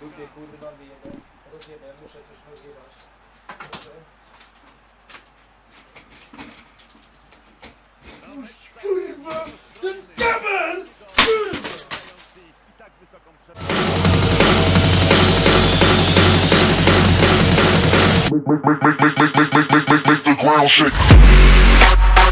Dupie kurwa wyjebę, rozjebę, muszę coś rozjebać. Muszę. Kurwa, ten kabel! make, make, make, make, make, make, make, make, make, make, make the ground shake.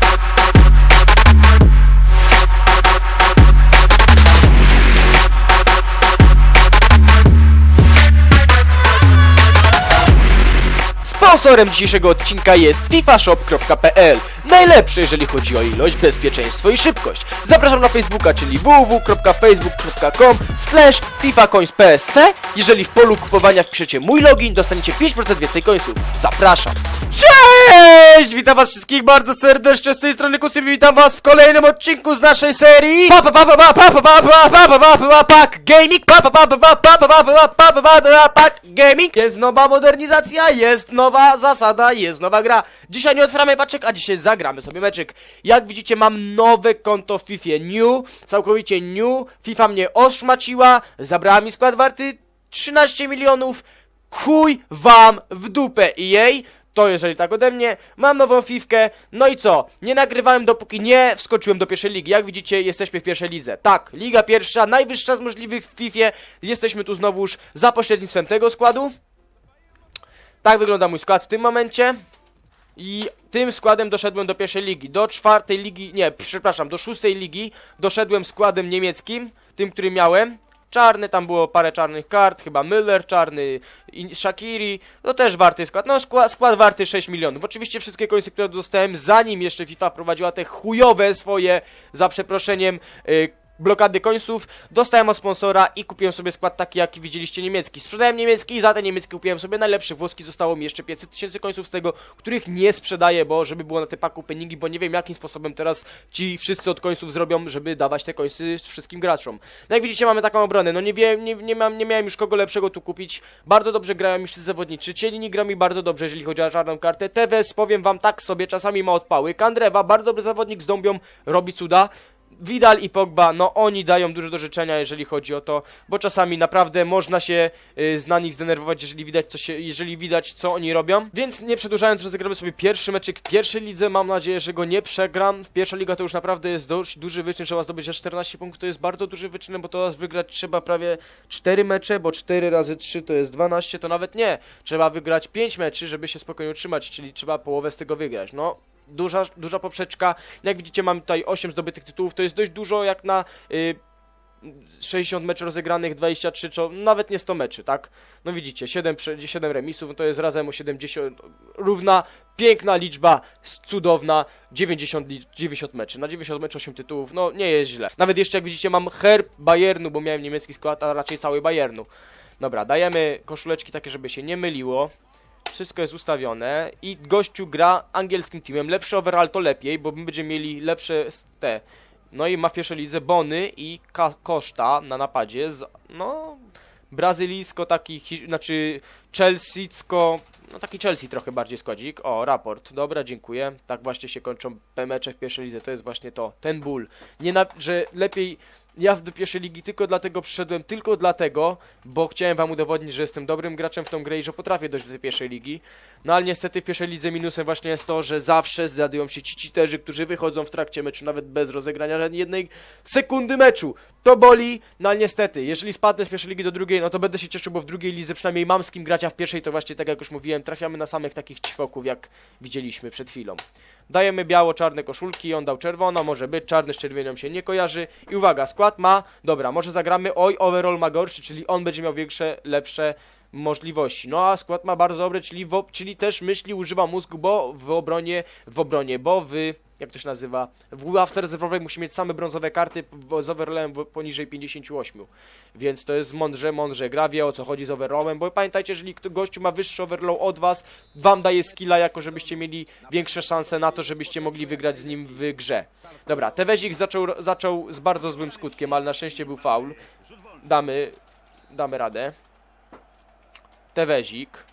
Sponsorem dzisiejszego odcinka jest fifashop.pl Najlepszy, jeżeli chodzi o ilość, bezpieczeństwo i szybkość. Zapraszam na Facebooka, czyli www.facebook.com slash fifacoinspsc. Jeżeli w polu kupowania wpiszecie mój login, dostaniecie 5% więcej końców. Zapraszam. Cześć! Witam was wszystkich bardzo serdecznie z tej strony Kusim witam was w kolejnym odcinku z naszej serii Papa papa papa papa papa papa papa pak gaming Papa papa papa papa papa papa pak gaming Jest nowa modernizacja, jest nowa zasada, jest nowa gra Dzisiaj nie otwieramy paczek, a dzisiaj zagramy sobie meczyk Jak widzicie mam nowe konto w FIFA New, całkowicie new FIFA mnie oszmaciła, zabrała mi skład warty 13 milionów Chuj wam w dupę i jej to jeżeli tak ode mnie, mam nową fifkę, no i co? Nie nagrywałem dopóki nie wskoczyłem do pierwszej ligi. Jak widzicie, jesteśmy w pierwszej lidze. Tak, liga pierwsza, najwyższa z możliwych w Fifie. Jesteśmy tu znowuż za pośrednictwem tego składu. Tak wygląda mój skład w tym momencie. I tym składem doszedłem do pierwszej ligi. Do czwartej ligi, nie, przepraszam, do szóstej ligi doszedłem składem niemieckim, tym, który miałem. Czarny, tam było parę czarnych kart, chyba Müller czarny, Shakiri, to też warty skład. No, skład, skład warty 6 milionów. Oczywiście wszystkie końce, które dostałem, zanim jeszcze FIFA wprowadziła te chujowe swoje, za przeproszeniem, y, blokady końców, dostałem od sponsora i kupiłem sobie skład taki, jaki widzieliście niemiecki. Sprzedałem niemiecki i za ten niemiecki kupiłem sobie najlepszy włoski. Zostało mi jeszcze 500 tysięcy końców z tego, których nie sprzedaję, bo żeby było na te paku peningi, bo nie wiem jakim sposobem teraz ci wszyscy od końców zrobią, żeby dawać te końcy wszystkim graczom. No jak widzicie mamy taką obronę, no nie wiem, nie, nie, mam, nie miałem już kogo lepszego tu kupić. Bardzo dobrze grają mi wszyscy zawodniczy. Cielini gra mi bardzo dobrze, jeżeli chodzi o czarną kartę. Tevez, powiem wam tak sobie, czasami ma odpały. Kandrewa, bardzo dobry zawodnik z dąbią, robi cuda. Vidal i Pogba, no oni dają dużo do życzenia, jeżeli chodzi o to, bo czasami naprawdę można się y, z na nich zdenerwować, jeżeli widać, co się, jeżeli widać, co oni robią. Więc nie przedłużając, rozegramy sobie pierwszy meczyk w pierwszej lidze. Mam nadzieję, że go nie przegram. Pierwsza liga to już naprawdę jest dość duży wyczyn, trzeba zdobyć aż 14 punktów, to jest bardzo duży wyczyn, bo to wygrać trzeba prawie 4 mecze, bo 4 razy 3 to jest 12, to nawet nie. Trzeba wygrać 5 meczy, żeby się spokojnie utrzymać, czyli trzeba połowę z tego wygrać. No, duża, duża poprzeczka. Jak widzicie, mam tutaj 8 zdobytych tytułów. To jest dość dużo jak na y, 60 meczy rozegranych, 23, czy nawet nie 100 meczy, tak? No widzicie, 7, prze- 7 remisów, no to jest razem o 70, równa, piękna liczba, cudowna, 90, li- 90 meczy. Na 90 meczy 8 tytułów, no nie jest źle. Nawet jeszcze jak widzicie, mam herb Bayernu, bo miałem niemiecki skład, a raczej cały Bayernu. Dobra, dajemy koszuleczki takie, żeby się nie myliło. Wszystko jest ustawione i gościu gra angielskim teamem. Lepszy overall to lepiej, bo my będziemy mieli lepsze te. No i ma w pierwszej lidze Bony i Ka Koszta na napadzie. Z, no, brazylijsko taki, znaczy chelseacko, no taki Chelsea trochę bardziej składzik. O, raport. Dobra, dziękuję. Tak właśnie się kończą mecze w pierwszej lidze. To jest właśnie to, ten ból. Nie na, że lepiej ja do pierwszej ligi tylko dlatego przyszedłem, tylko dlatego, bo chciałem wam udowodnić, że jestem dobrym graczem w tą grę i że potrafię dojść do tej pierwszej ligi. No ale niestety w pierwszej lidze minusem właśnie jest to, że zawsze zjadują się ci cheaterzy, którzy wychodzą w trakcie meczu, nawet bez rozegrania jednej sekundy meczu. To boli, no ale niestety, jeżeli spadnę z pierwszej ligi do drugiej, no to będę się cieszył, bo w drugiej lidze przynajmniej mam z kim grać, a w pierwszej to właśnie tak jak już mówiłem, trafiamy na samych takich ćwoków, jak widzieliśmy przed chwilą. Dajemy biało-czarne koszulki, on dał czerwono, może być, czarny z czerwienią się nie kojarzy. I uwaga, skład ma, dobra, może zagramy, oj, overall ma gorszy, czyli on będzie miał większe, lepsze możliwości. No a skład ma bardzo dobry, czyli, czyli też myśli, używa mózgu, bo w obronie, w obronie, bo w, jak to się nazywa, w ławce rezerwowej musi mieć same brązowe karty z overallem w- poniżej 58. Więc to jest mądrze, mądrze gra, wie o co chodzi z overallem, bo pamiętajcie, jeżeli gościu ma wyższy overall od was, wam daje skilla jako, żebyście mieli większe szanse na to, żebyście mogli wygrać z nim w grze. Dobra, Tewezik zaczął, zaczął z bardzo złym skutkiem, ale na szczęście był faul. Damy, damy radę. Tewezik.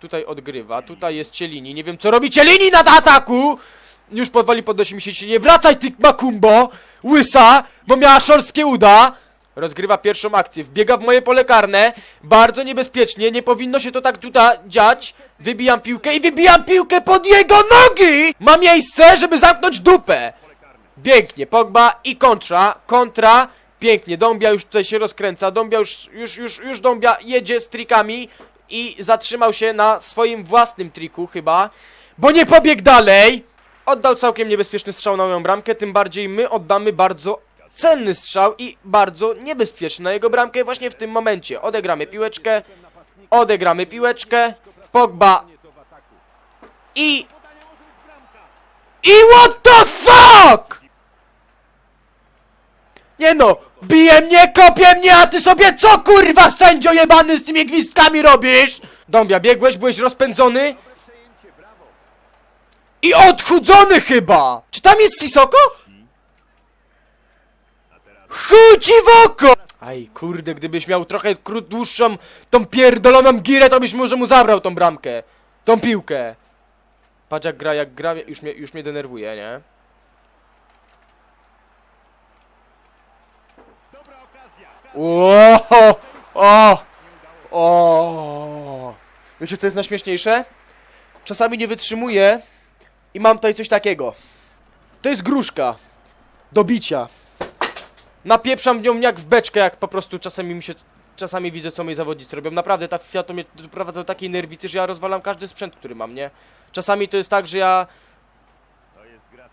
Tutaj odgrywa, tutaj jest Cielini, nie wiem co robi Cielini na ataku! Już powoli podnosi mi się cienie, wracaj ty Makumbo! Łysa, bo miała szorstkie uda! Rozgrywa pierwszą akcję, wbiega w moje pole karne, bardzo niebezpiecznie, nie powinno się to tak tutaj dziać. Wybijam piłkę i wybijam piłkę pod jego nogi! Ma miejsce, żeby zamknąć dupę. Pięknie, Pogba i kontra, kontra, pięknie, Dąbia już tutaj się rozkręca, Dąbia już, już, już, już Dąbia jedzie z trikami i zatrzymał się na swoim własnym triku chyba, bo nie pobiegł dalej. Oddał całkiem niebezpieczny strzał na moją bramkę, tym bardziej my oddamy bardzo cenny strzał i bardzo niebezpieczny na jego bramkę właśnie w tym momencie. Odegramy piłeczkę, odegramy piłeczkę, Pogba i... I what the fuck! Nie no, bije mnie, kopie mnie, a ty sobie co kurwa sędzio jebany z tymi gwizdkami robisz? Dąbia, biegłeś, byłeś rozpędzony? I odchudzony chyba! Czy tam jest Sisoko? Chuj ci w oko! Aj, kurde, gdybyś miał trochę krót dłuższą, tą pierdoloną girę, to byś może mu zabrał tą bramkę. Tą piłkę. Patrz jak gra, jak gra, już mnie, już mnie denerwuje, nie? O, o, o. Wiecie co jest najśmieszniejsze? Czasami nie wytrzymuję i mam tutaj coś takiego. To jest gruszka. Do bicia. Napieprzam nią jak w beczkę, jak po prostu czasami mi się... Czasami widzę, co moi zawodnicy robią. Naprawdę, ta FIFA to mnie doprowadza do takiej nerwicy, że ja rozwalam każdy sprzęt, który mam, nie? Czasami to jest tak, że ja...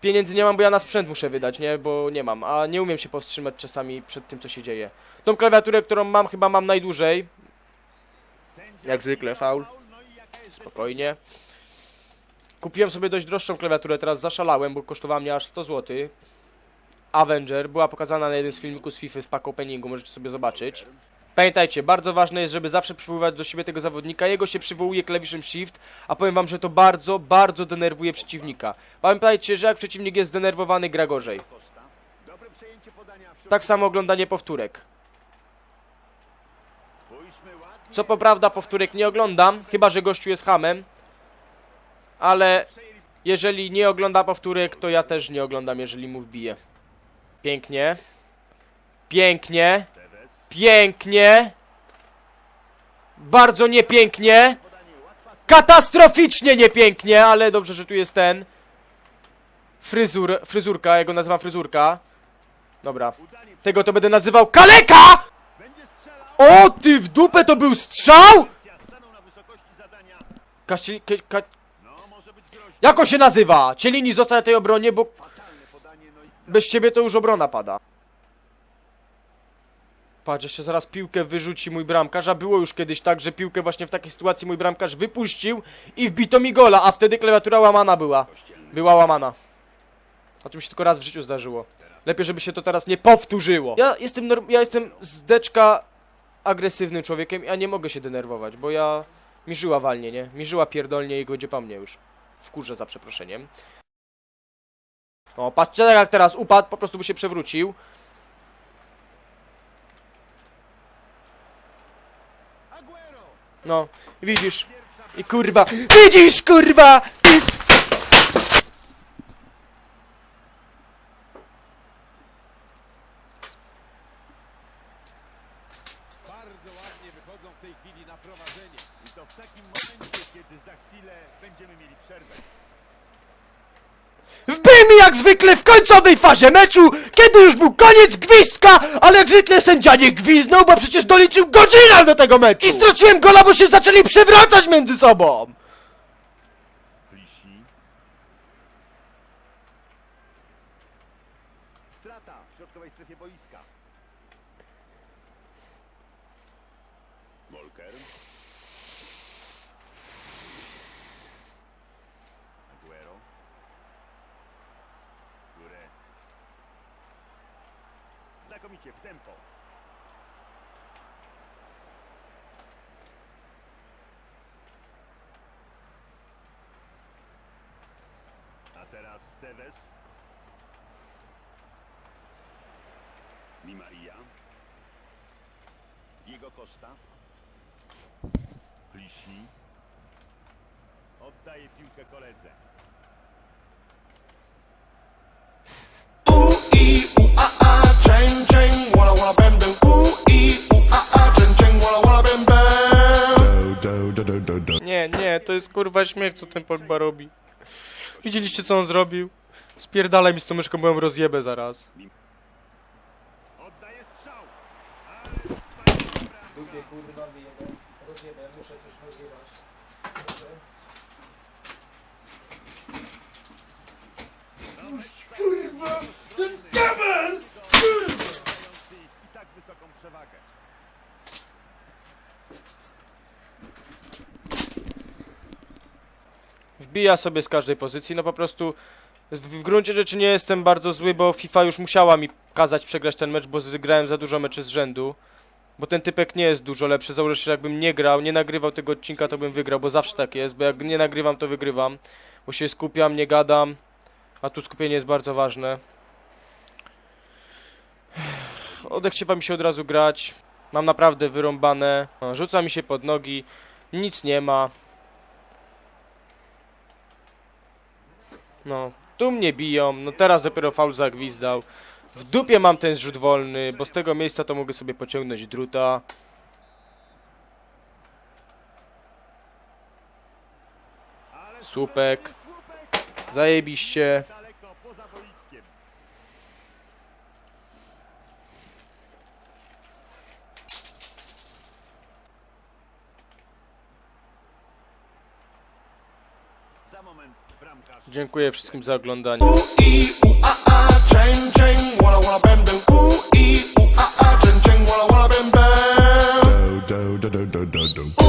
Pieniędzy nie mam, bo ja na sprzęt muszę wydać, nie? Bo nie mam, a nie umiem się powstrzymać czasami przed tym, co się dzieje. Tą klawiaturę, którą mam, chyba mam najdłużej. Jak zwykle, faul. Spokojnie. Kupiłem sobie dość droższą klawiaturę, teraz zaszalałem, bo kosztowała mnie aż 100 zł. Avenger, była pokazana na jednym z filmików z FIFA z pack openingu, możecie sobie zobaczyć. Pamiętajcie, bardzo ważne jest, żeby zawsze przywoływać do siebie tego zawodnika. Jego się przywołuje klawiszem Shift, a powiem wam, że to bardzo, bardzo denerwuje przeciwnika. Pamiętajcie, że jak przeciwnik jest zdenerwowany, gra gorzej. Tak samo oglądanie powtórek. Co poprawda powtórek nie oglądam, chyba że gościu jest hamem. Ale jeżeli nie ogląda powtórek, to ja też nie oglądam, jeżeli mu wbije. Pięknie. Pięknie. Pięknie. Bardzo niepięknie. Katastroficznie niepięknie, ale dobrze, że tu jest ten. Fryzur, fryzurka, ja go nazywam fryzurka. Dobra. Tego to będę nazywał kaleka! O, ty w dupę to był strzał? Kaści, ka, ka, jak on się nazywa? Cielini został na tej obronie, bo bez ciebie to już obrona pada. Patrz, jeszcze zaraz piłkę wyrzuci mój bramkarz, a było już kiedyś tak, że piłkę właśnie w takiej sytuacji mój bramkarz wypuścił i wbito mi gola, a wtedy klawiatura łamana była. Była łamana. To mi się tylko raz w życiu zdarzyło. Lepiej, żeby się to teraz nie powtórzyło. Ja jestem, ja jestem zdeczka agresywnym człowiekiem, ja nie mogę się denerwować, bo ja... Mi żyła walnie, nie? Mi żyła pierdolnie i godzie po mnie już. Wkurzę za przeproszeniem. O, patrzcie tak jak teraz upadł, po prostu by się przewrócił. No, widzisz. I kurwa, widzisz kurwa! Bardzo ładnie wychodzą w tej chwili na prowadzenie. I to w takim momencie, kiedy za chwilę będziemy mieli przerwę. Wbijmy jak zwykle w fazie meczu, kiedy już był koniec gwizdka, ale zwykle sędzia nie gwizdnął, bo przecież doliczył godzinę do tego meczu. I straciłem gola, bo się zaczęli przewracać między sobą. Znakomicie w tempo. A teraz Steves. Di Maria. Diego Costa. Plisi. Oddaje piłkę koledze. Kurwa śmiech, co ten Pogba robi. Widzieliście, co on zrobił? Spierdalaj mi z tą myszką, bo ją rozjebę zaraz. Dupie kurwa wyjebę. Rozjebę, muszę coś rozjebać. Muszę. Kurwa, ten kabel! I tak wysoką przewagę. Wbija sobie z każdej pozycji, no po prostu w, gruncie rzeczy nie jestem bardzo zły, bo FIFA już musiała mi kazać przegrać ten mecz, bo wygrałem za dużo meczy z rzędu. Bo ten typek nie jest dużo lepszy, założę się, jakbym nie grał, nie nagrywał tego odcinka, to bym wygrał, bo zawsze tak jest, bo jak nie nagrywam, to wygrywam. Bo się skupiam, nie gadam, a tu skupienie jest bardzo ważne. Odechciewa mi się od razu grać, mam naprawdę wyrąbane, rzuca mi się pod nogi, nic nie ma. No, tu mnie biją, no teraz dopiero faul zagwizdał. W dupie mam ten rzut wolny, bo z tego miejsca to mogę sobie pociągnąć druta. Słupek zajebiście. Dziękuję wszystkim za oglądanie. do, do, do, do, do.